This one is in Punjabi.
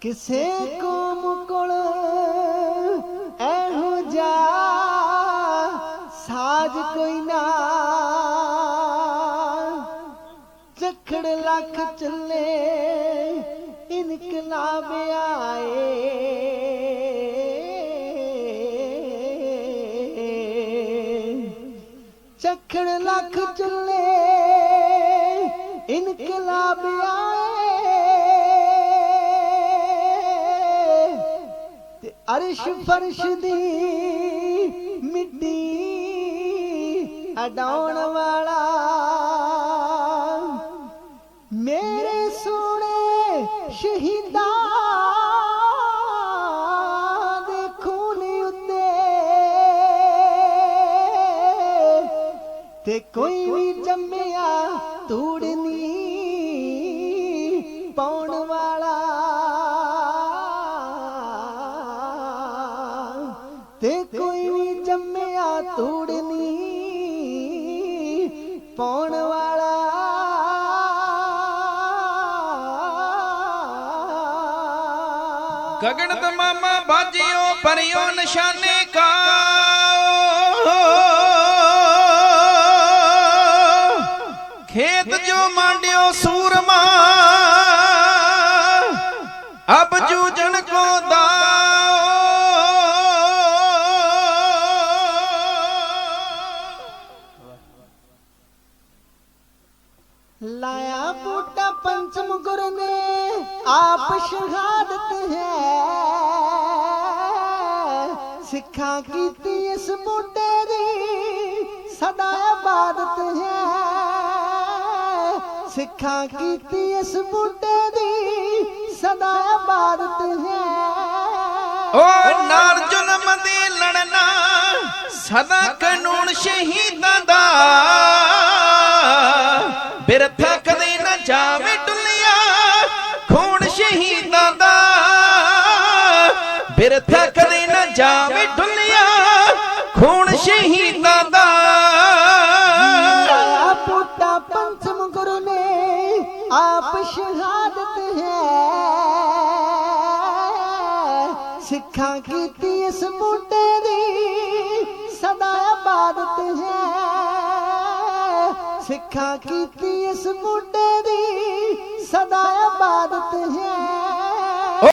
ਕਿਸੇ ਕੋਮ ਕੋਲ ਇਹੋ ਜਾ ਸਾਜ ਕੋਈ ਨਾ। ਚਖੜ ਲੱਖ ਚੱਲੇ ਇਨਕਲਾਬ ਆਏ। ਚਖੜ ਲੱਖ ਚੱਲੇ ਇਨਕਲਾਬ ਆਏ। ਅਰਸ਼ ਫਰਸ਼ ਦੀ ਮਿੱਟੀ ਅਡਾਉਣ ਵਾਲਾ। ਮੇਰੇ ਸੋਹਣੇ ਸ਼ਹੀਦਾਂ ਦੇ ਖੂਨ ਉੱਤੇ ਤੇ ਕੋਈ ਵੀ ਜੰਮਿਆ ਧੂੜ ਤੇ ਕੋਈ ਜੰਮਿਆ ਧੂੜ ਪਾਉਣ ਵਾਲਾ ਗਗਨ ਤਮਾਮਾ ਬਾਜਿਓ ਪਰਿਓ ਨਿਸ਼ਾਨੇ ਕਾ ਖੇਤ ਜੋ ਮਾਂਡਿਓ ਸੂਰਮਾ। ਅਬ ਜੂਜਣ ਕੋ ਦਾ ਲਾਇਆ ਬੂਟਾ ਪੰਚਮ ਗੁਰ ਨੇ, ਆਪ ਸ਼ਹਾਦਤ ਹੈ। ਸਿੱਖਾਂ ਕੀਤੀ ਇਸ ਬੂਟੇ ਦੀ, ਸਦਾ ਇਬਾਦਤ ਹੈ। ਸਿੱਖਾਂ ਕੀਤੀ ਇਸ ਬੂਟੇ ਦੀ, ਸਦਾ ਇਬਾਦਤ ਹੈ। ਓ ਨਾਰ ਜ਼ੁਲਮ ਦੀ ਲੜਨਾ, ਸਦਾ ਕਾਨੂੰਨ ਸ਼ਹੀਦਾਂ ਦਾ ਬਿਰਥ ਕਦੇ ਨਾ ਜਾਵੇ ਡੁੱਲਿਆ ਖੂਨ ਸ਼ਹੀਦਾਂ ਦਾ। ਬਿਰਥ ਕਦੇ ਨਾ ਜਾਵੇ ਡੁੱਲਿਆ ਖੂਨ ਸ਼ਹੀਦਾਂ ਦਾ। ਲਾਇਆ ਪੰਚਮ ਗੁਰੂ ਨੇ ਆਪ ਸ਼ਹਾਦਤ ਹੈ। ਸਿੱਖਾਂ ਕੀਤੀ ਇਸ ਬੂਟੇ ਦੀ, ਸਦਾ ਇਬਾਦਤ ਹੈ। ਸਿੱਖਾਂ ਕੀਤੀ ਇਸ ਬੂਟੇ ਦੀ ਸਦਾ ਇਬਾਦਤ ਹੈ।